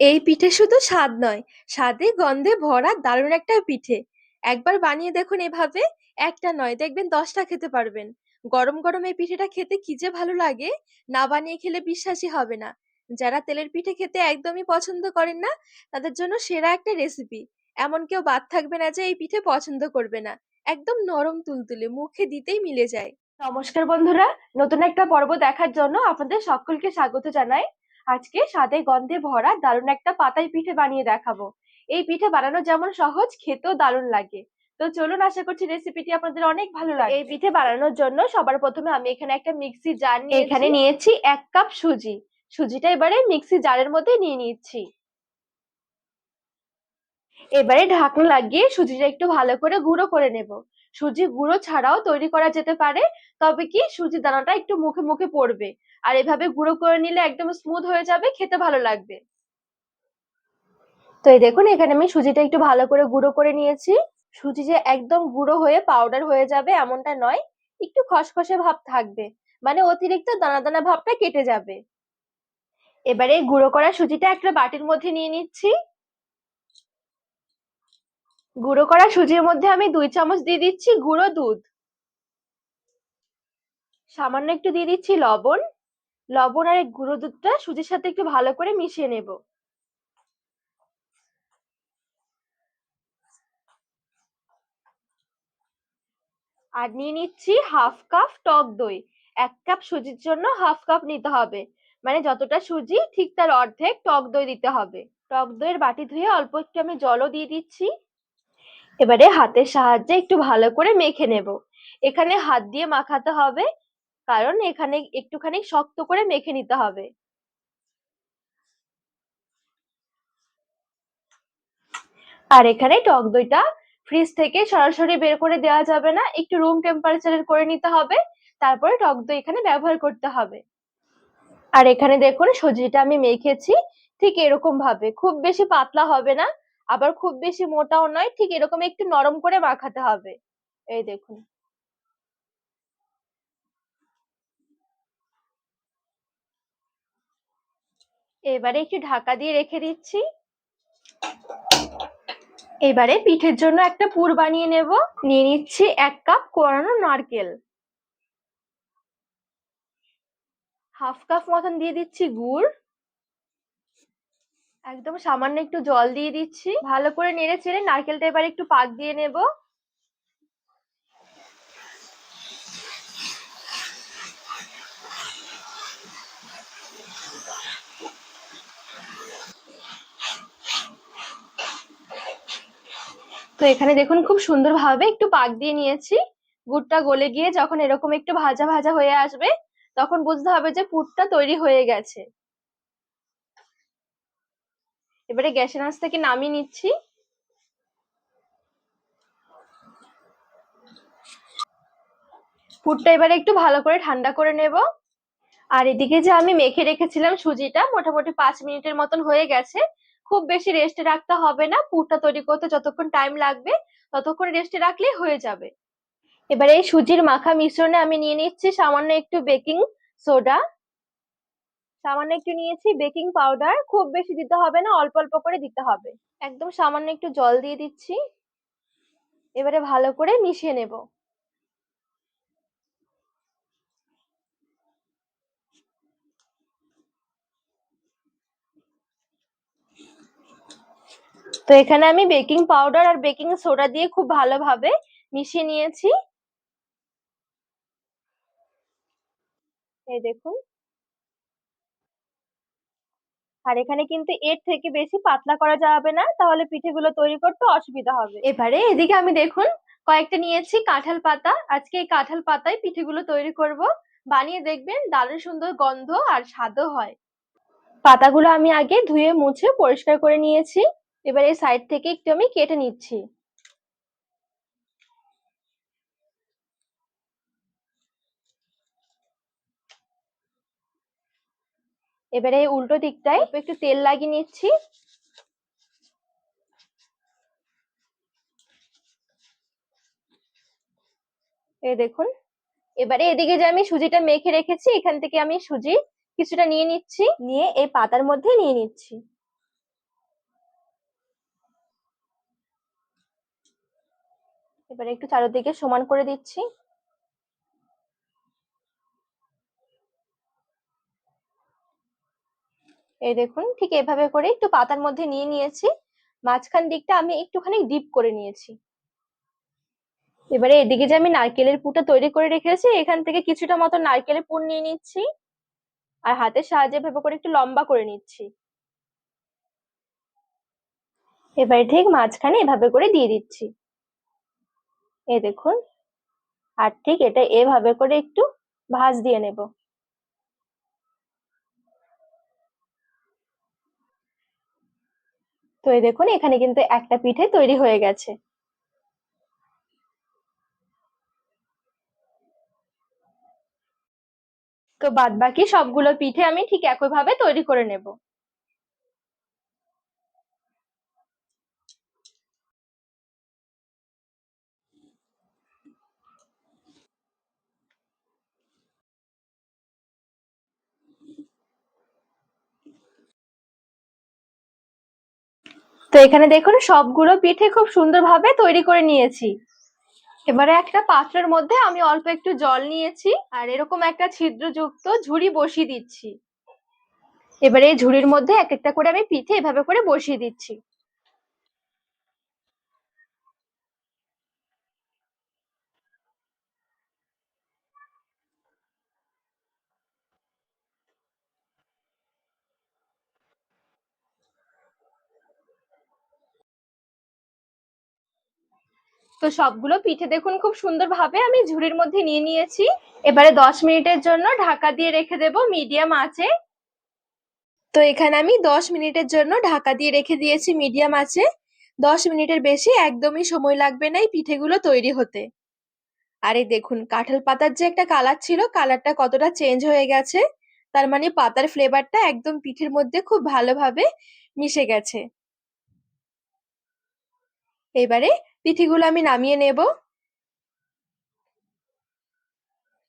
এই পিঠে শুধু স্বাদ নয়, স্বাদে গন্ধে ভরা দারুণ একটা পিঠে। একবার বানিয়ে দেখুন এভাবে, একটা নয় দেখবেন দশটা খেতে পারবেন। গরম, গরম এই পিঠেটা খেতে কি যে ভালো লাগে, না বানিয়ে খেলে বিশ্বাসই হবে না। যারা তেলের পিঠে খেতে একদমই পছন্দ করেন না, তাদের জন্য সেরা একটা রেসিপি। এমন কেউ বাদ থাকবে না যে এই পিঠে পছন্দ করবে না। একদম নরম তুলতুলে, মুখে দিতেই মিলে যায়। নমস্কার বন্ধুরা, নতুন একটা পর্ব দেখার জন্য আপনাদের সকলকে স্বাগত জানাই। আজকে স্বাদে গন্ধে ভরা দারুণ একটা পাতায় পিঠে বানিয়ে দেখাবো। এই পিঠে বানানো যেমন সহজ খেতেও দারুণ লাগে। তো চলুন আশা করছি রেসিপিটি আপনাদের অনেক ভালো লাগে এই পিঠে বানানোর জন্য সবার প্রথমে আমি এখানে একটা মিক্সি জার নিয়ে এখানে নিয়েছি এক কাপ সুজি। সুজিটা এবারে মিক্সি জারের মধ্যে নিয়ে নিচ্ছি। এবারে ঢাকনা লাগিয়ে সুজিটা একটু ভালো করে গুঁড়ো করে নেব। সুজি গুঁড়ো ছাড়াও তৈরি করা যেতে পারে, তবে কি সুজির দানাটা একটু মুখে মুখে পড়বে। আর এভাবে গুঁড়ো করে নিলে একদম স্মুথ হয়ে যাবে, খেতে ভালো লাগবে। তো এই দেখুন, এখানে আমি সুজিটা একটু ভালো করে গুঁড়ো করে নিয়েছি। সুজি যে একদম গুঁড়ো হয়ে পাউডার হয়ে যাবে এমনটা নয়, একটু খসখসে ভাব থাকবে মানে অতিরিক্ত দানা দানা ভাবটা কেটে যাবে। এবারে গুঁড়ো করা সুজিটা একটা বাটির মধ্যে নিয়ে নিচ্ছি। গুঁড়ো করা সুজির মধ্যে আমি দুই চামচ দিয়ে দিচ্ছি গুঁড়ো দুধ। সামান্য একটু দিয়ে দিচ্ছি লবণ। লবণ আর গুঁড়ো দুধটা সুজির সাথে একটু ভালো করে মিশিয়ে নেব। আর নিয়ে নিচ্ছি হাফ কাপ টক দই। এক কাপ সুজির জন্য হাফ কাপ নিতে হবে। মানে যতটা সুজি, ঠিক তার অর্ধেক টক দই দিতে হবে। টক দইয়ের বাটি ধুয়ে অল্প একটু আমি জলও দিয়ে দিচ্ছি। এবারে হাতের সাহায্যে একটু ভালো করে মেখে নেব। এখানে হাত দিয়ে মাখাতে হবে, কারণ এখানে একটুখানি শক্ত করে মেখে নিতে হবে। আর এখানে টক দইটা ফ্রিজ থেকে সরাসরি বের করে দেওয়া যাবে না, একটু রুম টেম্পারেচারের করে নিতে হবে, তারপরে টক দই এখানে ব্যবহার করতে হবে। আর এখানে দেখুন, সুজিটা আমি মেখেছি, ঠিক এরকম ভাবে খুব বেশি পাতলা হবে না আবার খুব বেশি মোটাও নয়, ঠিক এরকম একটু নরম করে মাখাতে হবে। এই দেখুন। এবারে একটু ঢাকা দিয়ে রেখে দিচ্ছি। এবারে পিঠের জন্য একটা পুর বানিয়ে নেব। নিয়ে নিচ্ছি এক কাপ কোরানো নারকেল। হাফ কাপ মতন দিয়ে দিচ্ছি গুড়। একদম সামান্য একটু জল দিয়ে দিচ্ছি। ভালো করে নেড়ে চেড়ে নারকেলটা এবার একটু পাক দিয়ে নেব। তো এখানে দেখুন খুব সুন্দরভাবে একটু পাক দিয়ে নিয়েছি। গুড়টা গলে গিয়ে যখন এরকম একটু ভাজা ভাজা হয়ে আসবে, তখন বুঝতে হবে যে পুরটা তৈরি হয়ে গেছে। এবারে গ্যাসের আঁচ থেকে নামিয়ে নিচ্ছি। পুরটা এবারে একটু ভালো করে ঠান্ডা করে নেব। আর এদিকে যে আমি মেখে রেখেছিলাম সুজিটা, মোটামুটি পাঁচ মিনিটের মতন হয়ে গেছে। খুব বেশি রেস্টে রাখতে হবে না, পুরটা তৈরি করতে যতক্ষণ টাইম লাগবে, ততক্ষণ রেস্টে রাখলেই হয়ে যাবে। এবারে এই সুজির মাখা মিশ্রণে আমি নিয়ে নিচ্ছি সামান্য একটু বেকিং সোডা সামান্য একটু নিয়েছি বেকিং পাউডার খুব বেশি দিতে হবে না, অল্প অল্প করে দিতে হবে। একদম সামান্য একটু জল দিয়ে দিচ্ছি। এবারে ভালো করে মিশিয়ে নেব। তো এখানে আমি বেকিং পাউডার আর বেকিং সোডা দিয়ে খুব ভালোভাবে মিশিয়ে নিয়েছি। এই দেখুন। আর এখানে কিন্তু এর থেকে বেশি পাতলা করা যাবে না, তাহলে পিঠেগুলো তৈরি করতে অসুবিধা হবে। এবারে এদিকে আমি দেখুন, কয়েকটা নিয়েছি কাঁঠাল পাতা। আজকে এই কাঁঠাল পাতায় পিঠেগুলো তৈরি করব। বানিয়ে দেখবেন, দারুণ সুন্দর গন্ধ আর স্বাদও হয়। পাতাগুলো আমি আগে ধুয়ে মুছে পরিষ্কার করে নিয়েছি। এবার এই সাইড থেকে একটু আমি কেটে নিচ্ছি। এবারে উল্টো দিকটায় একটু তেল লাগিয়ে নিচ্ছি। এ দেখুন এবারে এদিকে যে আমি সুজিটা মেখে রেখেছি এখান থেকে আমি সুজি কিছুটা নিয়ে নিচ্ছি। নিয়ে এই পাতার মধ্যে নিয়ে নিচ্ছি। এবারে একটু চারোদিকে সমান করে দিচ্ছি। এই দেখুন, ঠিক এভাবে করে একটু পাতার মধ্যে নিয়ে নিয়েছি। মাঝখান দিকটা আমি একটুখানি ডিপ করে নিয়েছি। এবারে এদিকে যে আমি নারকেলের পুরটা তৈরি করে রেখেছি, এখান থেকে কিছুটা মতো নারকেলের পুর নিয়ে নিচ্ছি। আর হাতের সাহায্যে ভেবে করে একটু লম্বা করে নিচ্ছি। এবারে ঠিক মাঝখানে এভাবে করে দিয়ে দিচ্ছি। এ দেখুন, আর ঠিক এটা এভাবে করে একটু ভাঁজ দিয়ে নেব। তো এই দেখুন, এখানে কিন্তু একটা পিঠে তৈরি হয়ে গেছে। তো বাদ বাকি সবগুলো পিঠে আমি ঠিক একইভাবে তৈরি করে নেব। তো এখানে দেখুন, সবগুলো পিঠে খুব সুন্দরভাবে তৈরি করে নিয়েছি। এবারে একটা পাত্রের মধ্যে আমি অল্প একটু জল নিয়েছি আর এরকম একটা ছিদ্রযুক্ত ঝুড়ি বসিয়ে দিচ্ছি। এবারে এই ঝুড়ির মধ্যে এক একটা করে আমি পিঠে এভাবে করে বসিয়ে দিচ্ছি। তো সবগুলো পিঠে দেখুন খুব সুন্দরভাবে আমি ঝুড়ির মধ্যে নিয়ে নিয়েছি। এবারে দশ মিনিটের জন্য ঢাকা দিয়ে রেখে দেব, মিডিয়াম আঁচে তো এখানে আমি দশ মিনিটের জন্য ঢাকা দিয়ে রেখে দিয়েছি, মিডিয়াম আঁচে দশ মিনিটের বেশি একদমই সময় লাগবে না এই পিঠেগুলো তৈরি হতে। আর দেখুন, কাঁঠাল পাতার যে একটা কালার ছিল কালারটা কতটা চেঞ্জ হয়ে গেছে, তার মানে পাতার ফ্লেভারটা একদম পিঠের মধ্যে খুব ভালোভাবে মিশে গেছে। এবারে পিঠেগুলো আমি নামিয়ে নেব।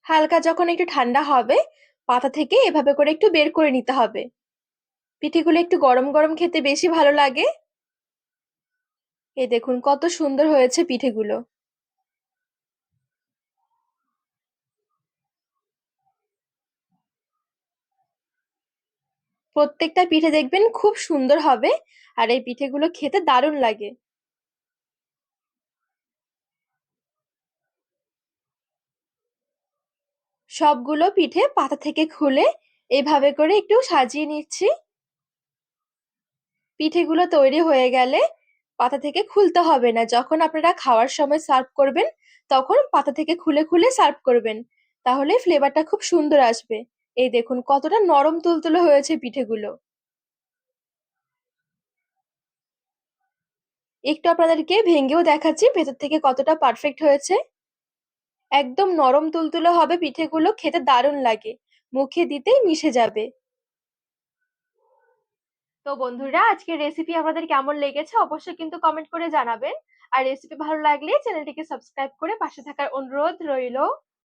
হালকা যখন একটু ঠান্ডা হবে পাতা থেকে এভাবে করে একটু বের করে নিতে হবে। পিঠেগুলো একটু গরম গরম খেতে বেশি ভালো লাগে। এই দেখুন কত সুন্দর হয়েছে পিঠেগুলো। প্রত্যেকটা পিঠে দেখবেন খুব সুন্দর হবে, আর এই পিঠেগুলো খেতে দারুণ লাগে। সবগুলো পিঠে পাতা থেকে খুলে এভাবে করে একটু সাজিয়ে নিচ্ছি। পিঠেগুলো তৈরি হয়ে গেলে পাতা থেকে খুলতে হবে না। যখন আপনারা খাওয়ার সময় সার্ভ করবেন, তখন পাতা থেকে খুলে খুলে সার্ভ করবেন। তাহলে ফ্লেভারটা খুব সুন্দর আসবে। এই দেখুন, কতটা নরম তুলতুলে হয়েছে পিঠেগুলো। একটু আপনাদেরকে ভেঙেও দেখাচ্ছি, ভেতর থেকে কতটা পারফেক্ট হয়েছে। একদম নরম তুলতুলো হবে পিঠেগুলো, খেতে দারুণ লাগে। মুখে দিতেই মিশে যাবে। তো বন্ধুরা, আজকের রেসিপি আপনাদের কেমন লেগেছে অবশ্যই কিন্তু কমেন্ট করে জানাবেন। আর রেসিপি ভালো লাগলে চ্যানেলটিকে সাবস্ক্রাইব করে পাশে থাকার অনুরোধ রইল।